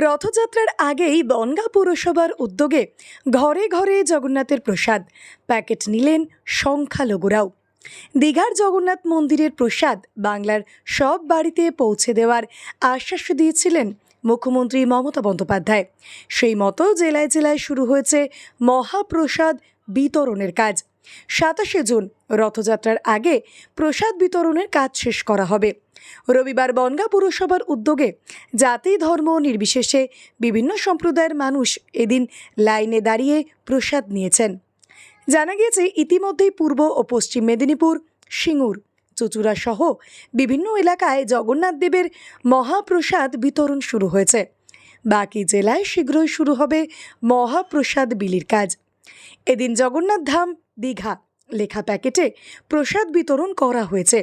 রথযাত্রার আগেই বনগাঁ পুরসভার উদ্যোগে ঘরে ঘরে জগন্নাথের প্রসাদ, প্যাকেট নিলেন সংখ্যালঘুরাও। দীঘার জগন্নাথ মন্দিরের প্রসাদ বাংলার সব বাড়িতে পৌঁছে দেওয়ার আশ্বাস দিয়েছিলেন মুখ্যমন্ত্রী মমতা বন্দ্যোপাধ্যায়। সেই মতো জেলায় জেলায় শুরু হয়েছে মহাপ্রসাদ বিতরণের কাজ। সাতাশে জুন, রথযাত্রার আগে প্রসাদ বিতরণের কাজ শেষ করা হবে। রবিবার বনগাঁ পুরসভার উদ্যোগে জাতি, ধর্ম, নির্বিশেষে বিভিন্ন সম্প্রদায়ের মানুষ এদিন লাইনে দাঁড়িয়ে প্রসাদ নিয়েছেন। জানা গিয়েছে, ইতিমধ্যেই পূর্ব ও পশ্চিম মেদিনীপুর, সিঙ্গুর, চুচুড়া সহ বিভিন্ন এলাকায় জগন্নাথ দেবের মহাপ্রসাদ বিতরণ শুরু হয়েছে। বাকি জেলায় শীঘ্রই শুরু হবে মহাপ্রসাদ বিলির কাজ। এদিন জগন্নাথ ধাম দীঘা। লেখা প্যাকেটে প্রসাদ বিতরণ করা হয়েছে।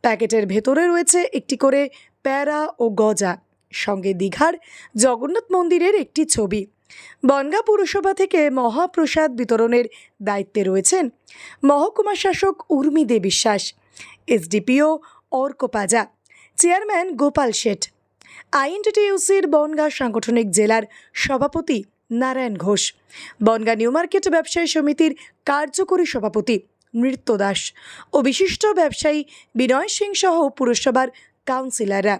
প্যাকেটের ভেতরে রয়েছে একটি করে প্যারা ও গজা, সঙ্গে দীঘার জগন্নাথ মন্দিরের একটি ছবি। বনগাঁ পুরসভা থেকে মহাপ্রসাদ বিতরণের দায়িত্বে রয়েছেন মহকুমা শাসক উর্মি দে বিশ্বাস, এসডিপিও অর্ক পাজা, চেয়ারম্যান গোপাল শেঠ। আইএনটিটিউসির বনগাঁ সাংগঠনিক জেলার সভাপতি নারায়ণ ঘোষ। বনগাঁ নিউ মার্কেট ব্যবসায়ী সমিতির কার্যকরী সভাপতি নৃত্য দাস ও বিশিষ্ট ব্যবসায়ী বিনয় সিং সহ পুরসভার কাউন্সিলররা।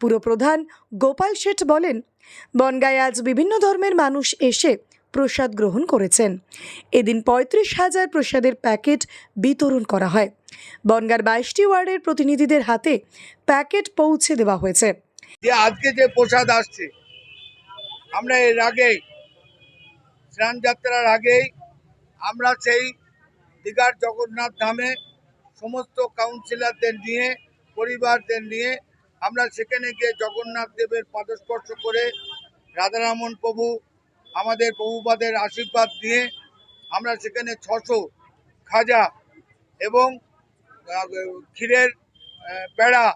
পুরপ্রধান গোপাল শেঠ বলেন, বনগাঁয় আজ বিভিন্ন ধর্মের মানুষ এসে প্রসাদ গ্রহণ করেছেন। এদিন পঁয়ত্রিশ হাজার প্রসাদের প্যাকেট বিতরণ করা হয়। বনগাঁর বাইশটি ওয়ার্ডের প্রতিনিধিদের হাতে প্যাকেট পৌঁছে দেওয়া হয়েছে। আজকে যে প্রসাদ আসছে, আমরা এর আগে স্নান যাত্রার আগেই আমরা সেই দীঘার জগন্নাথ ধামে সমস্ত কাউন্সিলরদের নিয়ে, পরিবারদের নিয়ে আমরা সেখানে গিয়ে জগন্নাথ দেবের পাদস্পর্শ করে রাধারামন প্রভু, আমাদের প্রভুপাদের আশীর্বাদ নিয়ে আমরা সেখানে ছশো খাজা এবং ক্ষীরের পেড়া,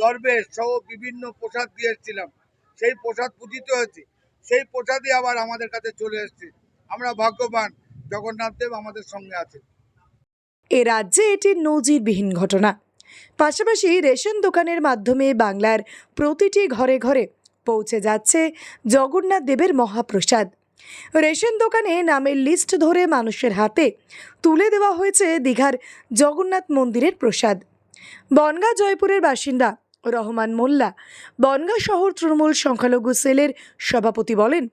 দরবেশ সহ বিভিন্ন প্রসাদ দিয়ে এসেছিলাম সেই প্রসাদ পূজিত হয়েছে। সেই প্রসাদই আবার আমাদের কাছে চলে এসেছে। আমরা ভাগ্যবান, জগন্নাথ দেব আমাদের সঙ্গে আছে। এ রাজ্যে এটি নজিরবিহীন ঘটনা। পাশাপাশি রেশন দোকানের মাধ্যমে বাংলার প্রতিটি ঘরে ঘরে পৌঁছে যাচ্ছে জগন্নাথ দেবের মহাপ্রসাদ। রেশন দোকানে নামের লিস্ট ধরে মানুষের হাতে তুলে দেওয়া হয়েছে দীঘার জগন্নাথ মন্দিরের প্রসাদ। বনগাঁ জয়পুরের বাসিন্দা রহমান মোল্লা। বনগাঁ শহর তৃণমূল সংখ্যালঘু সেলের সভাপতি বলেন,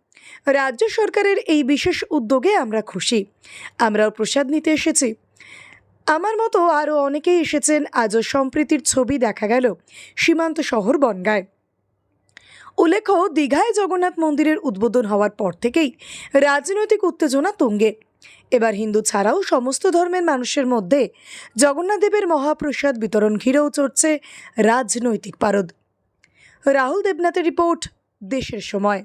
রাজ্য সরকারের এই বিশেষ উদ্যোগে আমরা খুশি। আমরাও প্রসাদ নিতে এসেছি। আমার মতো আরও অনেকেই এসেছেন। আজও সম্প্রীতির ছবি দেখা গেল সীমান্ত শহর বনগায়। উল্লেখ্য দীঘায় জগন্নাথ মন্দিরের উদ্বোধন হওয়ার পর থেকেই রাজনৈতিক উত্তেজনা তুঙ্গে। এবার হিন্দু ছাড়াও সমস্ত ধর্মের মানুষের মধ্যে জগন্নাথদেবের মহাপ্রসাদ বিতরণ ঘিরেও চড়ছে রাজনৈতিক পারদ। রাহুল দেবনাথের রিপোর্ট, দেশের সময়।